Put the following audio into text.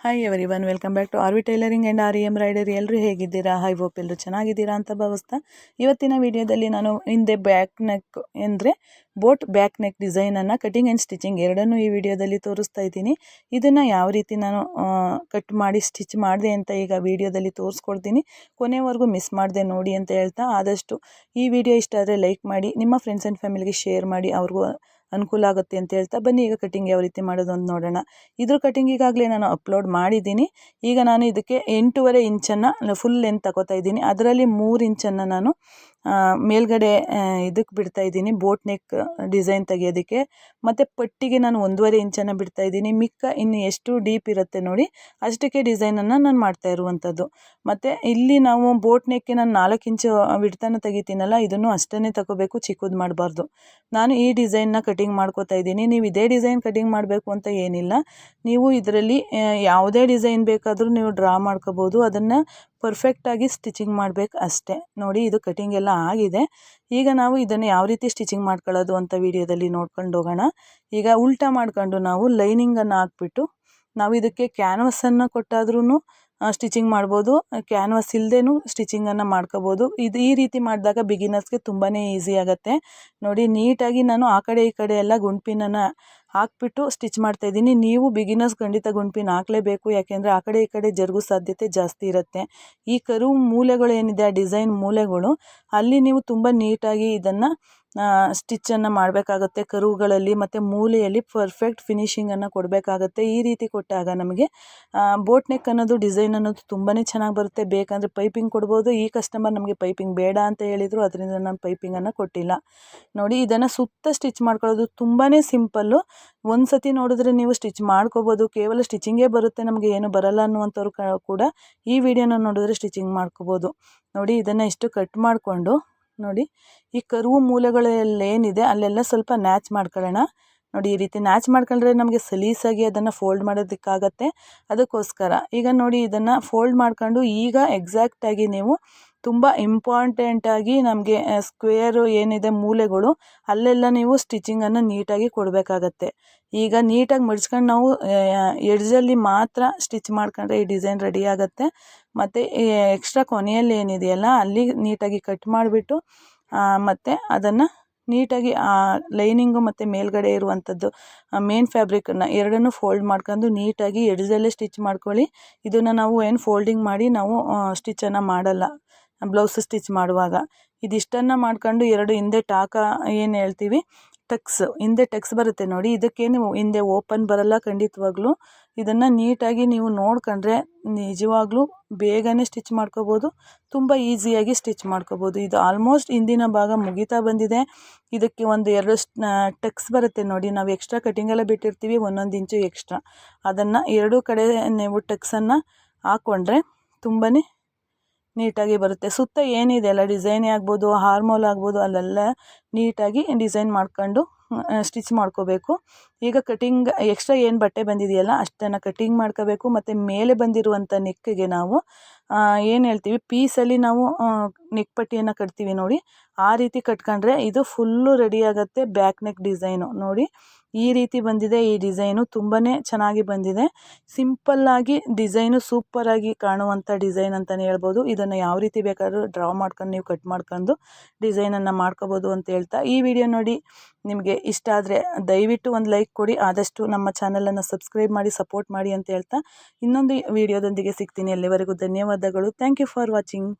Hi everyone welcome back to R V tailoring and R E M rider ಎಲ್ಲರೂ ಹೇಗಿದ್ದೀರಾ? High hope ಎಲ್ಲರೂ ಚೆನ್ನಾಗಿದ್ದೀರಾ ಅಂತ ಭಾವಿಸ್ತಾ ಇವತ್ತಿನ ವಿಡಿಯೋದಲ್ಲಿ ನಾನು ಹಿಂದೆ ಬ್ಯಾಕ್ ನೆಕ್ ಅಂದರೆ ಬೋಟ್ ಬ್ಯಾಕ್ ನೆಕ್ ಡಿಸೈನನ್ನು ಕಟಿಂಗ್ ಆ್ಯಂಡ್ ಸ್ಟಿಚಿಂಗ್ ಎರಡನ್ನೂ ಈ ವಿಡಿಯೋದಲ್ಲಿ ತೋರಿಸ್ತಾ ಇದ್ದೀನಿ. ಇದನ್ನು ಯಾವ ರೀತಿ ನಾನು ಕಟ್ ಮಾಡಿ ಸ್ಟಿಚ್ ಮಾಡಿದೆ ಅಂತ ಈಗ ವಿಡಿಯೋದಲ್ಲಿ ತೋರಿಸ್ಕೊಡ್ತೀನಿ. ಕೊನೆವರೆಗೂ ಮಿಸ್ ಮಾಡಿದೆ ನೋಡಿ ಅಂತ ಹೇಳ್ತಾ ಆದಷ್ಟು ಈ ವಿಡಿಯೋ ಇಷ್ಟ ಆದರೆ ಲೈಕ್ ಮಾಡಿ, ನಿಮ್ಮ ಫ್ರೆಂಡ್ಸ್ ಆ್ಯಂಡ್ ಫ್ಯಾಮಿಲಿಗೆ ಶೇರ್ ಮಾಡಿ, ಅವ್ರಿಗೂ ಅನುಕೂಲ ಆಗುತ್ತೆ ಅಂತ ಹೇಳ್ತಾ ಬನ್ನಿ, ಈಗ ಕಟಿಂಗ್ ಯಾವ ರೀತಿ ಮಾಡೋದು ಅಂತ ನೋಡೋಣ. ಇದ್ರ ಕಟಿಂಗ್ ಈಗಾಗಲೇ ನಾನು ಅಪ್ಲೋಡ್ ಮಾಡಿದ್ದೀನಿ. ಈಗ ನಾನು ಇದಕ್ಕೆ ಎಂಟೂವರೆ ಇಂಚನ್ನು ಫುಲ್ ಲೆಂತ್ ತಗೋತಾ ಇದ್ದೀನಿ. ಅದರಲ್ಲಿ ಮೂರು ಇಂಚನ್ನು ನಾನು ಮೇಲ್ಗಡೆ ಇದಕ್ಕೆ ಬಿಡ್ತಾ ಇದ್ದೀನಿ, ಬೋಟ್ ನೆಕ್ ಡಿಸೈನ್ ತೆಗಿಯೋದಕ್ಕೆ. ಮತ್ತು ಪಟ್ಟಿಗೆ ನಾನು ಒಂದೂವರೆ ಇಂಚನ್ನು ಬಿಡ್ತಾ ಇದ್ದೀನಿ. ಮಿಕ್ಕ ಇನ್ನು ಎಷ್ಟು ಡೀಪ್ ಇರುತ್ತೆ ನೋಡಿ, ಅಷ್ಟಕ್ಕೆ ಡಿಸೈನನ್ನು ನಾನು ಮಾಡ್ತಾ ಇರುವಂಥದ್ದು. ಮತ್ತು ಇಲ್ಲಿ ನಾವು ಬೋಟ್ ನೆಕ್ಗೆ ನಾನು ನಾಲ್ಕು ಇಂಚು ಬಿಡ್ತಾನೆ ತೆಗಿತೀನಲ್ಲ, ಇದನ್ನು ಅಷ್ಟನ್ನೇ ತಗೋಬೇಕು, ಚಿಕ್ಕದು ಮಾಡಬಾರ್ದು. ನಾನು ಈ ಡಿಸೈನ್ನ ಕಟಿಂಗ್ ಮಾಡ್ಕೋತಾ ಇದ್ದೀನಿ. ನೀವು ಇದೇ ಡಿಸೈನ್ ಕಟಿಂಗ್ ಮಾಡಬೇಕು ಅಂತ ಏನಿಲ್ಲ. ನೀವು ಇದರಲ್ಲಿ ಯಾವುದೇ ಡಿಸೈನ್ ಬೇಕಾದರೂ ನೀವು ಡ್ರಾ ಮಾಡ್ಕೋಬೋದು. ಅದನ್ನು ಪರ್ಫೆಕ್ಟಾಗಿ ಸ್ಟಿಚಿಂಗ್ ಮಾಡ್ಬೇಕು ಅಷ್ಟೇ. ನೋಡಿ ಇದು ಕಟಿಂಗ್ ಎಲ್ಲ ಆಗಿದೆ. ಈಗ ನಾವು ಇದನ್ನು ಯಾವ ರೀತಿ ಸ್ಟಿಚಿಂಗ್ ಮಾಡ್ಕೊಳ್ಳೋದು ಅಂತ ವಿಡಿಯೋದಲ್ಲಿ ನೋಡ್ಕೊಂಡು ಹೋಗೋಣ. ಈಗ ಉಲ್ಟಾ ಮಾಡ್ಕೊಂಡು ನಾವು ಲೈನಿಂಗನ್ನು ಹಾಕ್ಬಿಟ್ಟು ನಾವು ಇದಕ್ಕೆ ಕ್ಯಾನ್ವಸನ್ನು ಕೊಟ್ಟಾದ್ರೂ ಸ್ಟಿಚಿಂಗ್ ಮಾಡ್ಬೋದು. ಕ್ಯಾನ್ವಾಸ್ ಇಲ್ಲದೇನೂ ಸ್ಟಿಚಿಂಗನ್ನು ಮಾಡ್ಕೋಬೋದು. ಇದು ಈ ರೀತಿ ಮಾಡಿದಾಗ ಬಿಗಿನರ್ಸ್ಗೆ ತುಂಬಾ ಈಸಿ ಆಗುತ್ತೆ. ನೋಡಿ, ನೀಟಾಗಿ ನಾನು ಆ ಕಡೆ ಈ ಕಡೆ ಎಲ್ಲ ಗುಂಪಿನನ್ನು ಹಾಕ್ಬಿಟ್ಟು ಸ್ಟಿಚ್ ಮಾಡ್ತಾಯಿದ್ದೀನಿ ನೀವು ಬಿಗಿನರ್ಸ್ ಖಂಡಿತ ಪಿನ್ ಹಾಕಲೇಬೇಕು. ಯಾಕೆಂದರೆ ಆ ಕಡೆ ಈ ಕಡೆ ಜರುಗೋ ಸಾಧ್ಯತೆ ಜಾಸ್ತಿ ಇರುತ್ತೆ. ಈ ಕರು ಮೂಲೆಗಳು ಏನಿದೆ, ಆ ಡಿಸೈನ್ ಮೂಲೆಗಳು, ಅಲ್ಲಿ ನೀವು ತುಂಬ ನೀಟಾಗಿ ಇದನ್ನು ಸ್ಟಿಚ್ಚನ್ನು ಮಾಡಬೇಕಾಗತ್ತೆ. ಕರುಗಳಲ್ಲಿ ಮತ್ತು ಮೂಲೆಯಲ್ಲಿ ಪರ್ಫೆಕ್ಟ್ ಫಿನಿಶಿಂಗನ್ನು ಕೊಡಬೇಕಾಗತ್ತೆ. ಈ ರೀತಿ ಕೊಟ್ಟಾಗ ನಮಗೆ ಬೋಟ್ ನೆಕ್ ಅನ್ನೋದು ಡಿಸೈನ್ ಅನ್ನೋದು ತುಂಬಾ ಚೆನ್ನಾಗಿ ಬರುತ್ತೆ. ಬೇಕಂದರೆ ಪೈಪಿಂಗ್ ಕೊಡ್ಬೋದು. ಈ ಕಸ್ಟಮರ್ ನಮಗೆ ಪೈಪಿಂಗ್ ಬೇಡ ಅಂತ ಹೇಳಿದರು. ಅದರಿಂದ ನಾನು ಪೈಪಿಂಗನ್ನು ಕೊಟ್ಟಿಲ್ಲ. ನೋಡಿ, ಇದನ್ನು ಸುತ್ತ ಸ್ಟಿಚ್ ಮಾಡ್ಕೊಳ್ಳೋದು ತುಂಬಾ ಸಿಂಪಲ್ಲು ಒಂದು ಸತಿ ನೋಡಿದ್ರೆ ನೀವು ಸ್ಟಿಚ್ ಮಾಡ್ಕೋಬೋದು. ಕೇವಲ ಸ್ಟಿಚಿಂಗೇ ಬರುತ್ತೆ. ನಮಗೆ ಏನು ಬರಲ್ಲ ಅನ್ನುವಂಥವ್ರು ಕೂಡ ಈ ವಿಡಿಯೋನ ನೋಡಿದ್ರೆ ಸ್ಟಿಚಿಂಗ್ ಮಾಡ್ಕೋಬೋದು. ನೋಡಿ, ಇದನ್ನು ಇಷ್ಟು ಕಟ್ ಮಾಡಿಕೊಂಡು ನೋಡಿ, ಈ ಕರುವು ಮೂಲೆಗಳಲ್ಲೇನಿದೆ, ಅಲ್ಲೆಲ್ಲ ಸ್ವಲ್ಪ ನ್ಯಾಚ್ ಮಾಡ್ಕೊಳ್ಳೋಣ. ನೋಡಿ ಈ ರೀತಿ ನ್ಯಾಚ್ ಮಾಡ್ಕೊಂಡ್ರೆ ನಮಗೆ ಸಲೀಸಾಗಿ ಅದನ್ನು ಫೋಲ್ಡ್ ಮಾಡೋದಕ್ಕಾಗತ್ತೆ. ಅದಕ್ಕೋಸ್ಕರ ಈಗ ನೋಡಿ ಇದನ್ನು ಫೋಲ್ಡ್ ಮಾಡ್ಕೊಂಡು ಈಗ ಎಕ್ಸಾಕ್ಟಾಗಿ ನೀವು ತುಂಬ ಇಂಪಾರ್ಟೆಂಟಾಗಿ ನಮಗೆ ಸ್ಕ್ವೇರು ಏನಿದೆ ಮೂಲೆಗಳು ಅಲ್ಲೆಲ್ಲ ನೀವು ಸ್ಟಿಚಿಂಗನ್ನು ನೀಟಾಗಿ ಕೊಡಬೇಕಾಗತ್ತೆ. ಈಗ ನೀಟಾಗಿ ಮಡಿಸ್ಕೊಂಡು ನಾವು ಎಡ್ಜಲ್ಲಿ ಮಾತ್ರ ಸ್ಟಿಚ್ ಮಾಡ್ಕೊಂಡ್ರೆ ಈ ಡಿಸೈನ್ ರೆಡಿ ಆಗುತ್ತೆ. ಮತ್ತು ಎಕ್ಸ್ಟ್ರಾ ಕೊನೆಯಲ್ಲಿ ಏನಿದೆಯಲ್ಲ ಅಲ್ಲಿ ನೀಟಾಗಿ ಕಟ್ ಮಾಡಿಬಿಟ್ಟು ಮತ್ತು ಅದನ್ನು ನೀಟಾಗಿ, ಆ, ಲೈನಿಂಗು ಮತ್ತು ಮೇಲ್ಗಡೆ ಇರುವಂಥದ್ದು ಮೇನ್ ಫ್ಯಾಬ್ರಿಕನ್ನು ಎರಡನ್ನೂ ಫೋಲ್ಡ್ ಮಾಡ್ಕೊಂಡು ನೀಟಾಗಿ ಎಡ್ಜಲ್ಲೇ ಸ್ಟಿಚ್ ಮಾಡ್ಕೊಳ್ಳಿ. ಇದನ್ನು ನಾವು ಏನು ಫೋಲ್ಡಿಂಗ್ ಮಾಡಿ ನಾವು ಸ್ಟಿಚ್ಚನ್ನು ಮಾಡಲ್ಲ, ಬ್ಲೌಸ್ ಸ್ಟಿಚ್ ಮಾಡುವಾಗ. ಇದಿಷ್ಟನ್ನು ಮಾಡ್ಕೊಂಡು ಎರಡು ಹಿಂದೆ ಟಾಕ ಏನು ಹೇಳ್ತೀವಿ ಟಕ್ಸ್, ಹಿಂದೆ ಟೆಕ್ಸ್ ಬರುತ್ತೆ ನೋಡಿ. ಇದಕ್ಕೇನು ಹಿಂದೆ ಓಪನ್ ಬರಲ್ಲ ಖಂಡಿತವಾಗ್ಲೂ. ಇದನ್ನು ನೀಟಾಗಿ ನೀವು ನೋಡ್ಕೊಂಡ್ರೆ ನಿಜವಾಗ್ಲೂ ಬೇಗನೆ ಸ್ಟಿಚ್ ಮಾಡ್ಕೋಬೋದು. ತುಂಬ ಈಸಿಯಾಗಿ ಸ್ಟಿಚ್ ಮಾಡ್ಕೋಬೋದು. ಇದು ಆಲ್ಮೋಸ್ಟ್ ಹಿಂದಿನ ಭಾಗ ಮುಗಿತಾ ಬಂದಿದೆ. ಇದಕ್ಕೆ ಒಂದು ಎರಡು ಟಕ್ಸ್ ಬರುತ್ತೆ ನೋಡಿ. ನಾವು ಎಕ್ಸ್ಟ್ರಾ ಕಟಿಂಗೆಲ್ಲ ಬಿಟ್ಟಿರ್ತೀವಿ, ಒಂದೊಂದು ಇಂಚು ಎಕ್ಸ್ಟ್ರಾ. ಅದನ್ನು ಎರಡೂ ಕಡೆ ನೀವು ಟಕ್ಸನ್ನು ಹಾಕ್ಕೊಂಡ್ರೆ ತುಂಬಾ ನೀಟಾಗಿ ಬರುತ್ತೆ. ಸುತ್ತ ಏನಿದೆ ಅಲ್ಲ, ಡಿಸೈನೇ ಆಗ್ಬೋದು ಹಾರ್ಮೋಲ್ ಆಗ್ಬೋದು, ಅಲ್ಲೆಲ್ಲ ನೀಟಾಗಿ ಡಿಸೈನ್ ಮಾಡ್ಕೊಂಡು ಸ್ಟಿಚ್ ಮಾಡ್ಕೋಬೇಕು. ಈಗ ಕಟಿಂಗ್ ಎಕ್ಸ್ಟ್ರಾ ಏನು ಬಟ್ಟೆ ಬಂದಿದೆಯಲ್ಲ, ಅಷ್ಟನ್ನು ಕಟಿಂಗ್ ಮಾಡ್ಕೋಬೇಕು. ಮತ್ತು ಮೇಲೆ ಬಂದಿರುವಂಥ ನೆಕ್ಗೆ ನಾವು ಏನು ಹೇಳ್ತೀವಿ ಪೀಸಲ್ಲಿ ನಾವು ನೆಕ್ ಪಟ್ಟಿಯನ್ನು ಕಟ್ತೀವಿ ನೋಡಿ. ಆ ರೀತಿ ಕಟ್ಕೊಂಡ್ರೆ ಇದು ಫುಲ್ಲು ರೆಡಿ ಆಗುತ್ತೆ ಬ್ಯಾಕ್ ನೆಕ್ ಡಿಸೈನು ನೋಡಿ ಈ ರೀತಿ ಬಂದಿದೆ, ಈ ಡಿಸೈನು ತುಂಬಾ ಚೆನ್ನಾಗಿ ಬಂದಿದೆ. ಸಿಂಪಲ್ಲಾಗಿ ಡಿಸೈನು ಸೂಪರಾಗಿ ಕಾಣುವಂಥ ಡಿಸೈನ್ ಅಂತಲೇ ಹೇಳ್ಬೋದು. ಇದನ್ನು ಯಾವ ರೀತಿ ಬೇಕಾದರೂ ಡ್ರಾ ಮಾಡ್ಕೊಂಡು ನೀವು ಕಟ್ ಮಾಡ್ಕೊಂಡು ಡಿಸೈನನ್ನು ಮಾಡ್ಕೋಬೋದು ಅಂತ ಹೇಳ್ತಾ, ಈ ವಿಡಿಯೋ ನೋಡಿ ನಿಮಗೆ ಇಷ್ಟ ಆದರೆ ದಯವಿಟ್ಟು ಒಂದು ಲೈಕ್ ಕೊಡಿ, ಆದಷ್ಟು ನಮ್ಮ ಚಾನಲನ್ನು ಸಬ್ಸ್ಕ್ರೈಬ್ ಮಾಡಿ, ಸಪೋರ್ಟ್ ಮಾಡಿ ಅಂತ ಹೇಳ್ತಾ, ಇನ್ನೊಂದು ವಿಡಿಯೋದೊಂದಿಗೆ ಸಿಗ್ತೀನಿ. ಅಲ್ಲಿವರೆಗೂ ಧನ್ಯವಾದಗಳು. Thank you for watching.